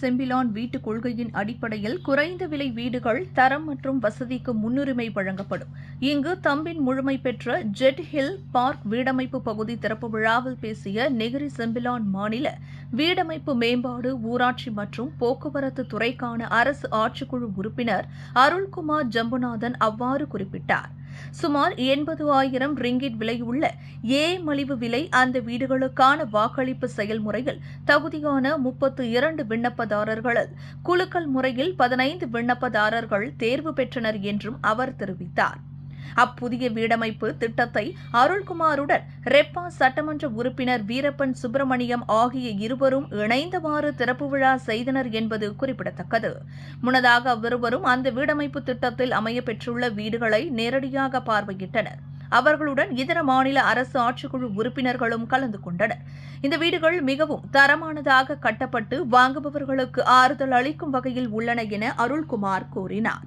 Sembilan வீட்டுக் கொள்கையின் அடிப்படையில் குறைந்த விலை வீடுகள் தரம் மற்றும் வசதிக்கு முன்னுரிமை வழங்கப்படும். இங்கு தம்பின் முழுமை பெற்ற ஜெட் ஹில் பார்க் வீடமைப்பு பகுதி திறப்பு விழாவில் பேசிய நெகிரி செம்பிலான் மாநில வீடமைப்பு மேம்பாடு ஊராட்சி மற்றும் போக்குவரத்து துறைக்கான அரசு ஆட்சிக்குழு உறுப்பினர் அருள்குமார் ஜம்புநாதன் அவ்வாறு குறிப்பிட்டார். சுமார் எண்பது ஆயிரம் ரிங்கிட் விலையுள்ள ஏ மலிவு விலை அந்த வீடுகளுக்கான வாக்களிப்பு செயல்முறையில் தகுதியான முப்பத்து இரண்டு விண்ணப்பதாரர்களில் குலுக்கல் முறையில் பதினைந்து விண்ணப்பதாரர்கள் தேர்வு பெற்றனர் என்றும் அவர் தெரிவித்தார். அப்புதிய வீடமைப்பு திட்டத்தை அருள்குமாருடன் ரெப்பா சட்டமன்ற உறுப்பினர் வீரப்பன் சுப்பிரமணியம் ஆகிய இருவரும் இணைந்தவாறு திறப்பு விழா செய்தனர் என்பது குறிப்பிடத்தக்கது. முன்னதாக அவ்விருவரும் அந்த வீடமைப்பு திட்டத்தில் அமையப்பெற்றுள்ள வீடுகளை நேரடியாக பார்வையிட்டனர். அவர்களுடன் இதர மாநில அரசு ஆட்சிக்குழு உறுப்பினர்களும் கலந்து கொண்டனர். இந்த வீடுகள் மிகவும் தரமானதாக கட்டப்பட்டு வாங்குபவர்களுக்கு ஆறுதல் அளிக்கும் வகையில் உள்ளன என அருள்குமார் கூறினார்.